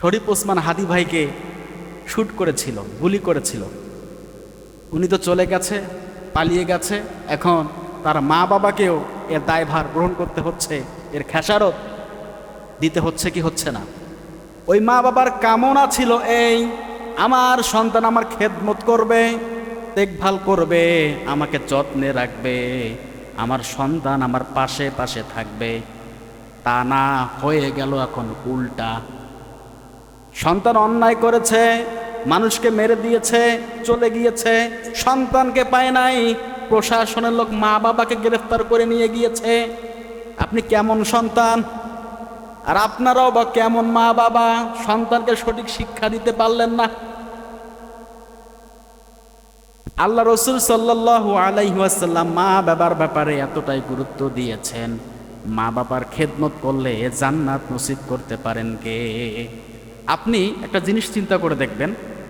শরীফ ওসমান হাদি ভাইকে শ্যুট করেছিল, গুলি করেছিল। উনি তো চলে গেছে, পালিয়ে গেছে, এখন তার মা বাবাকেও এর দায়ভার গ্রহণ করতে হচ্ছে, এর খেসারত দিতে হচ্ছে কি হচ্ছে না। ওই মা বাবার কামনা ছিল এই, আমার সন্তান আমার খেদমত করবে, দেখভাল করবে, আমাকে যত্নে রাখবে, আমার সন্তান আমার পাশে পাশে থাকবে। তা না হয়ে গেল এখন উল্টা। সন্তান অন্যায় করেছে, মানুষকে মেরে দিয়েছে, চলে গিয়েছে, সন্তানকে পায় নাই, প্রশাসনের লোক মা বাবাকে গ্রেফতার করে নিয়ে গিয়েছে। আপনি কেমন সন্তান? আর আপনারাও বা কেমন মা বাবা? সন্তানকে সঠিক শিক্ষা দিতে পারলেন না। আল্লাহ রসুল সাল্লাল্লাহু আলাইহাসাল্লাম মা বাবার ব্যাপারে এতটাই গুরুত্ব দিয়েছেন, মা বাবার খেদমত করলে জান্নাত নসিব করতে পারেন কে? আপনি একটা জিনিস চিন্তা করে দেখবেন